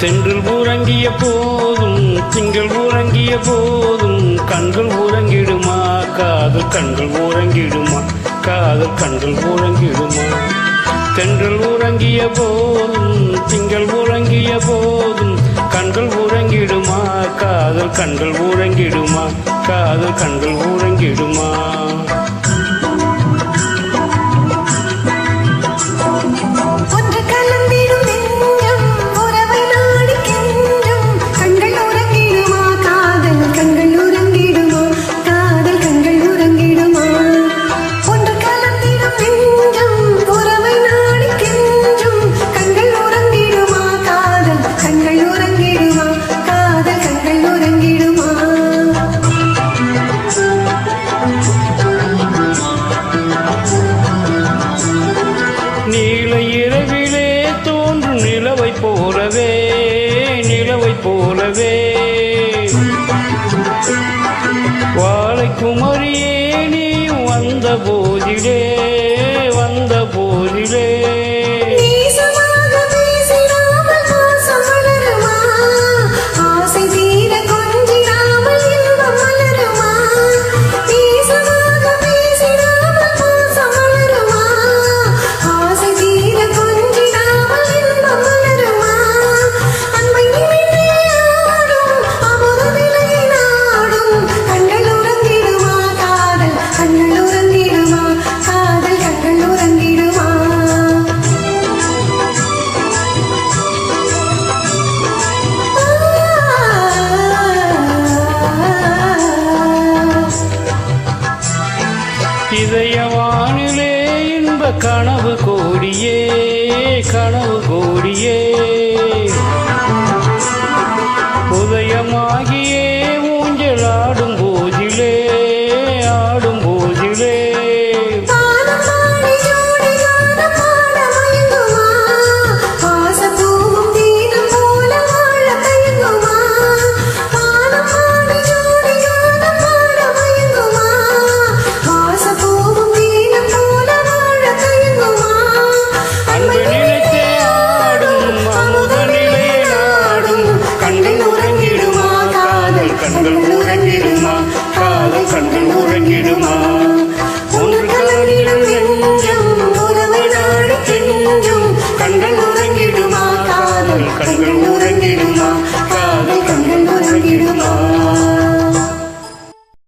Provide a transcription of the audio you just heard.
தென்றல் ஊரங்கிய போதும் திங்கள் ஊரங்கிய போதும் கண்கள் ஊரங்கிடுமா காதல் கண்கள் ஊரங்கிடுமா காதல் கண்கள் ஊரங்கிடுமா தென்றல் ஊரங்கிய போதும் திங்கள் ஊரங்கிய போதும் கண்கள் ஊரங்கிடுமா காதல் கண்கள் ஊரங்கிடுமா காதல் கண்கள் ஊரங்கிடுமா போலவே நிலவை போலவே வாழை குமரியே நீ வந்த போதிலே வந்த போதிலே. கனவு கோடியே கனவு கோடி. கண்கள் உறங்கிடுமா? காதல் கண்கள் உறங்கிடுமா? ஒன்று கலரிடும் நெஞ்சம் உறவை நாடு கெஞ்சும் கண்கள் உறங்கிடுமா? காதல் கண்கள் உறங்கிடுமா? காதல் கண்கள் உறங்கிடுமா?